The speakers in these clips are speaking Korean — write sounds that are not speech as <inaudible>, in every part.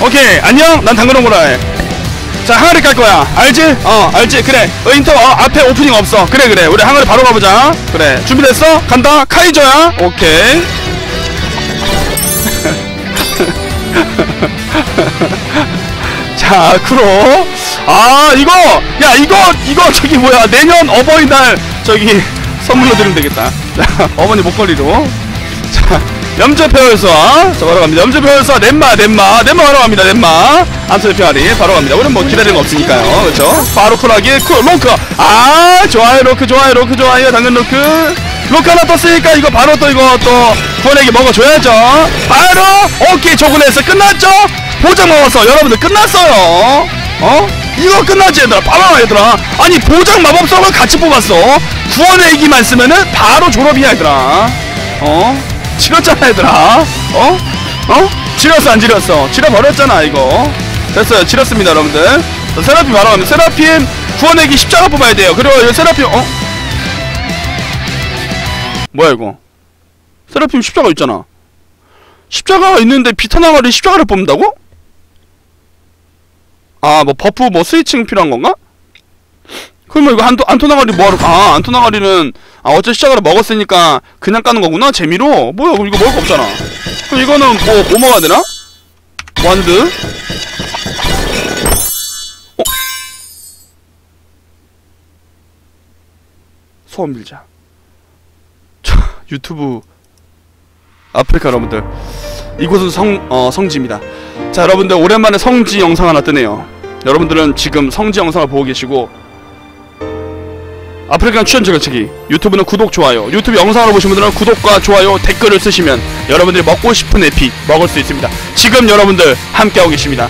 오케이 안녕. 난 당근홍보라 해 자 항아리 깔 거야. 알지? 어 알지? 그래. 어, 인터 어, 앞에 오프닝 없어. 그래 그래. 우리 항아리 바로 가보자. 그래. 준비됐어? 간다. 카이저야? 오케이. <laughs> 자 크로. 아 이거! 야 이거 이거 저기 뭐야. 내년 어버이날 저기 선물로 드리면 되겠다. 자 어머니 목걸이로. 자 배열서 자 바로 갑니다. 배열서 넷마 넷마. 넷마 바로 갑니다 넷마. 암소의 평아리 바로 갑니다. 우리는 뭐 기다리는 거 없으니까요. 그렇죠? 바로 쿨하게 쿨 로크. 아 좋아요 로크 좋아요 로크 좋아요. 당근 로크. 로크 하나 떴으니까 이거 바로 또 이거 또 구원에게 먹어줘야죠. 바로 오케이 조근에서 끝났죠? 보장 먹었어 여러분들 끝났어요. 어? 이거 끝나지 얘들아. 봐봐 얘들아. 아니 보장 마법석을 같이 뽑았어 구원의 얘기만 쓰면은 바로 졸업이야 얘들아. 어? 지렸잖아 얘들아. 어? 어? 지렸어 안 지렸어? 지려버렸잖아 이거. 됐어요. 지렸습니다 여러분들. 자, 세라핌 갑니다. 세라핌 구원내기 십자가 뽑아야 돼요. 그리고 이 세라핌 어? 뭐야 이거? 세라핌 십자가 있잖아. 십자가가 있는데 비타나가리 십자가를 뽑는다고? 아 뭐 버프 뭐 스위칭 필요한 건가? 그러면 이거 안토, 안토나가리 뭐하러 아 안토나가리는 아 어째 시작을 먹었으니까 그냥 까는 거구나? 재미로? 뭐야 이거 먹을 거 없잖아. 그럼 이거는 뭐, 뭐 먹어야 되나? 완드? 어? 소원 빌자. <laughs> 자 유튜브. 아프리카 여러분들. 이곳은 성, 어, 성지입니다. 자 여러분들 오랜만에 성지 영상 하나 뜨네요. 여러분들은 지금 성지 영상을 보고 계시고 아프리칸 추천 제거치기. 유튜브는 구독 좋아요. 유튜브 영상을 보신 분들은 구독과 좋아요 댓글을 쓰시면 여러분들이 먹고 싶은 에픽 먹을 수 있습니다. 지금 여러분들 함께하고 계십니다.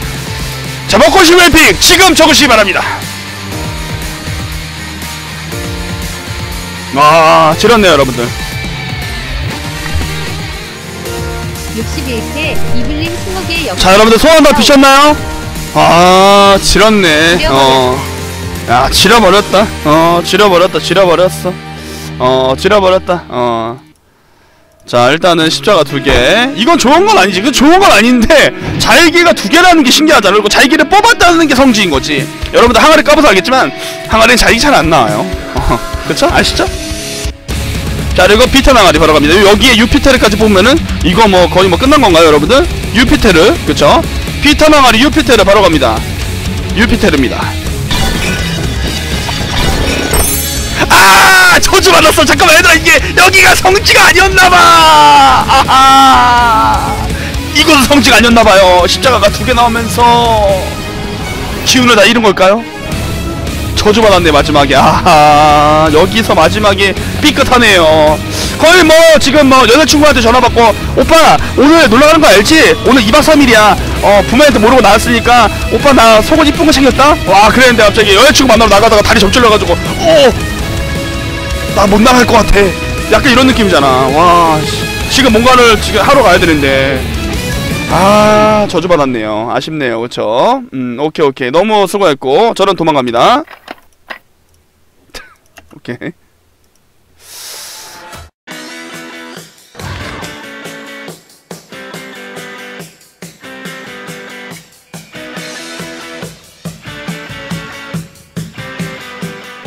자 먹고 싶은 에픽 지금 적으시기 바랍니다. 아 지렸네요 여러분들. 61회 이블린 20개 역자 여러분들 소원 다 비셨나요? 아 지렸네. 어. 야 지려버렸다. 어 지려버렸다 지려버렸어. 어 지려버렸다. 어 자 일단은 십자가 두개. 이건 좋은 건 아니지. 그 좋은 건 아닌데 잘기가 두 개라는 게 신기하잖아 그리고 잘기를 뽑았다는 게 성지인 거지. 여러분들 항아리 까봐서 알겠지만 항아리는 잘기 잘 안 나와요. <laughs> 어, 그쵸? 아시죠? 자 그리고 피터 항아리 바로 갑니다. 여기에 유피테르까지 뽑으면은 이거 뭐 거의 뭐 끝난 건가요 여러분들? 유피테르 그쵸? 피터 항아리 유피테르 바로 갑니다. 유피테르입니다 아 저주 받았어. 잠깐만 얘들아 이게 여기가 성지가 아니었나봐. 아하. 이곳은 성지가 아니었나봐요. 십자가가 두 개 나오면서 기운을 다 잃은 걸까요? 저주 받았네 마지막에. 아하. 여기서 마지막에 삐끗하네요. 거의 뭐 지금 뭐 여자친구한테 전화 받고 오빠 오늘 놀러 가는 거 알지? 오늘 2박 3일이야. 어 부모한테 모르고 나왔으니까 오빠 나 속옷 이쁜 거 챙겼다? 와 그랬는데 갑자기 여자친구 만나러 나가다가 다리 접질러가지고 어 나 못 나갈 것 같아. 약간 이런 느낌이잖아. 와 씨, 지금 뭔가를 지금 하러 가야 되는데. 아 저주 받았네요. 아쉽네요. 그쵸? 음 오케이 오케이. 너무 수고했고 저는 도망갑니다. <laughs> 오케이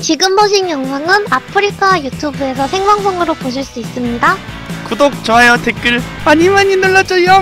지금 보신 영상은 아프리카 유튜브에서 생방송으로 보실 수 있습니다. 구독 좋아요 댓글 많이 많이 눌러줘요